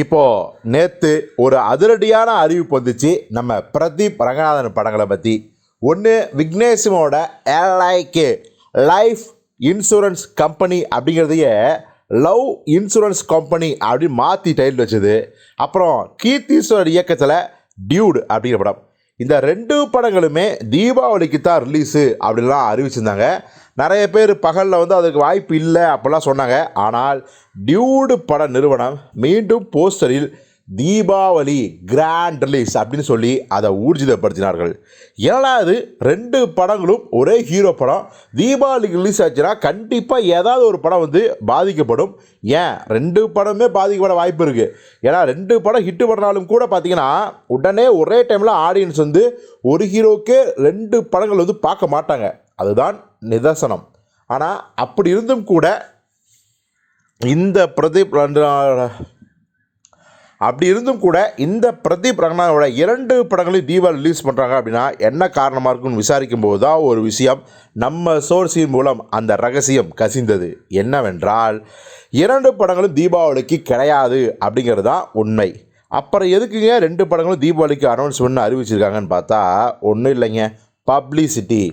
இப்போது நேற்று ஒரு அதிரடியான அறிவிப்பு வந்துச்சு. நம்ம பிரதீப் ரங்கநாதன் படங்களை பற்றி ஒன்று விக்னேஷனோட எல்ஐகே லைஃப் இன்சூரன்ஸ் கம்பெனி அப்படிங்கிறதையே லவ் இன்சூரன்ஸ் கம்பெனி அப்படின்னு மாற்றி டைட்டில் வச்சது. அப்புறம் கீர்த்தீஸ்வரர் இயக்கத்தில் டியூடு அப்படிங்கிற படம். இந்த ரெண்டு படங்களுமே தீபாவளிக்கு தான் ரிலீஸு அப்படின்லாம் அறிவிச்சிருந்தாங்க. நிறைய பேர் பகலில் வந்து அதுக்கு வாய்ப்பு இல்லை அப்படிலாம் சொன்னாங்க. ஆனால் டியூடு பட நிறுவனம் மீண்டும் போஸ்டரில் தீபாவளி கிராண்ட் ரிலீஸ் அப்படின்னு சொல்லி அதை ஊர்ஜிதப்படுத்தினார்கள். ஏழாவது ரெண்டு படங்களும் ஒரே ஹீரோ படம். தீபாவளிக்கு ரிலீஸ் ஆச்சுன்னா கண்டிப்பாக ஏதாவது ஒரு படம் வந்து பாதிக்கப்படும். ஏன்? ரெண்டு படமே பாதிக்கப்பட வாய்ப்பு இருக்குது ஏன்னா ரெண்டு படம் ஹிட்டு பண்ணாலும் கூட பார்த்தீங்கன்னா உடனே ஒரே டைமில் ஆடியன்ஸ் வந்து ஒரு ஹீரோக்கே ரெண்டு படங்கள் வந்து பார்க்க மாட்டாங்க. அதுதான் நிதர்சனம். ஆனால் அப்படி இருந்தும் கூட இந்த பிரதீப் அப்படி இருந்தும் கூட இந்த பிரதீப் ரங்கநாதோட இரண்டு படங்களையும் தீபாவளி ரிலீஸ் பண்ணுறாங்க அப்படின்னா என்ன காரணமாக இருக்குன்னு விசாரிக்கும் போது தான் ஒரு விஷயம். நம்ம சோர்ஸின் மூலம் அந்த ரகசியம் கசிந்தது. என்னவென்றால் இரண்டு படங்களும் தீபாவளிக்கு கிடையாது அப்படிங்கிறது தான் உண்மை. அப்புறம் எதுக்குங்க ரெண்டு படங்களும் தீபாவளிக்கு அனௌன்ஸ்மெண்ட் அறிவிச்சிருக்காங்கன்னு பார்த்தா ஒன்றும் இல்லைங்க. Publicity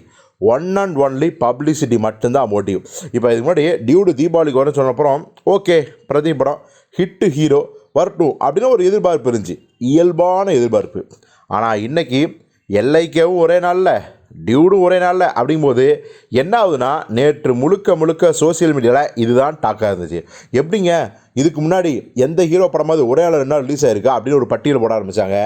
one and only publicity மட்டும்தான் மோட்டிவ் இப்போ இதுக்கு முன்னாடி டியூடு தீபாவளிக்கு வரணும்னு சொன்னப்புறம் ஓகே பிரதீப் படம் ஹிட்டு ஹீரோ வரட்டும் அப்படின்னு ஒரு எதிர்பார்ப்பு இருந்துச்சு. இயல்பான எதிர்பார்ப்பு. ஆனால் இன்றைக்கி எல்ஐக்கேவும் ஒரே நாளில் டியூடும் ஒரே நாளில் அப்படிங்கும்போது என்ன ஆகுதுன்னா நேற்று முழுக்க முழுக்க சோஷியல் மீடியாவில் இதுதான் டாக்காக இருந்துச்சு. எப்படிங்க? இதுக்கு முன்னாடி எந்த ஹீரோ படமாவது ஒரே நாள் ரெண்டு ரிலீஸ் ஆயிருக்கா அப்படின்னு ஒரு பட்டியல் போட ஆரம்பித்தாங்க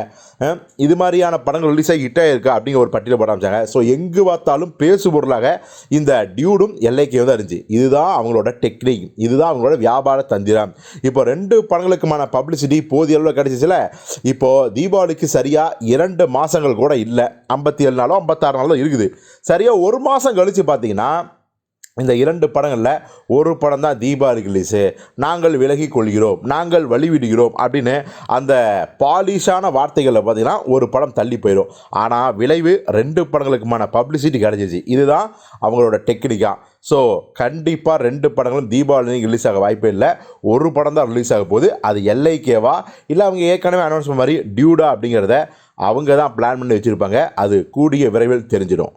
இது மாதிரியான படங்கள் ரிலீஸ் ஆகி ஹிட் அப்படிங்கிற ஒரு பட்டியல் போட ஆரம்பிச்சாங்க. ஸோ எங்கு பார்த்தாலும் பேசு பொருளாக இந்த டியூடும் எல்லைக்கே தான் இருந்துச்சு இதுதான் அவங்களோட டெக்னிக் இதுதான் அவங்களோட வியாபார தந்திரம். இப்போ ரெண்டு படங்களுக்குமான பப்ளிசிட்டி போதிய அளவில் கிடைச்சிச்சுல. இப்போது தீபாவளிக்கு சரியாக இரண்டு மாதங்கள் கூட இல்லை. ஐம்பத்தி ஏழு நாளோ ஐம்பத்தாறு நாளோ இருக்குது. சரியாக ஒரு மாதம் கழித்து பார்த்தீங்கன்னா இந்த இரண்டு படங்களில் ஒரு படம் தான் தீபாவளி ரிலீஸு நாங்கள் விலகி கொள்கிறோம் நாங்கள் வழிவிடுகிறோம் அப்படின்னு அந்த பாலிஷான வார்த்தைகளில் பார்த்திங்கன்னா ஒரு படம் தள்ளி போயிடும் ஆனால் விளைவு ரெண்டு படங்களுக்குமான பப்ளிசிட்டி கிடச்சிச்சு. இதுதான் அவங்களோட டெக்னிக்காக ஸோ கண்டிப்பாக ரெண்டு படங்களும் தீபாவளி ரிலீஸ் ஆக வாய்ப்பே இல்லை. ஒரு படம் தான் ரிலீஸ் ஆக போகுது. அது எல்ஐகேவா? இல்லை அவங்க ஏற்கனவே அனௌன்ஸ் மாதிரி டியூடா அப்படிங்கிறத அவங்க தான் பிளான் பண்ணி வச்சுருப்பாங்க. அது கூடிய விரைவில் தெரிஞ்சிடும்.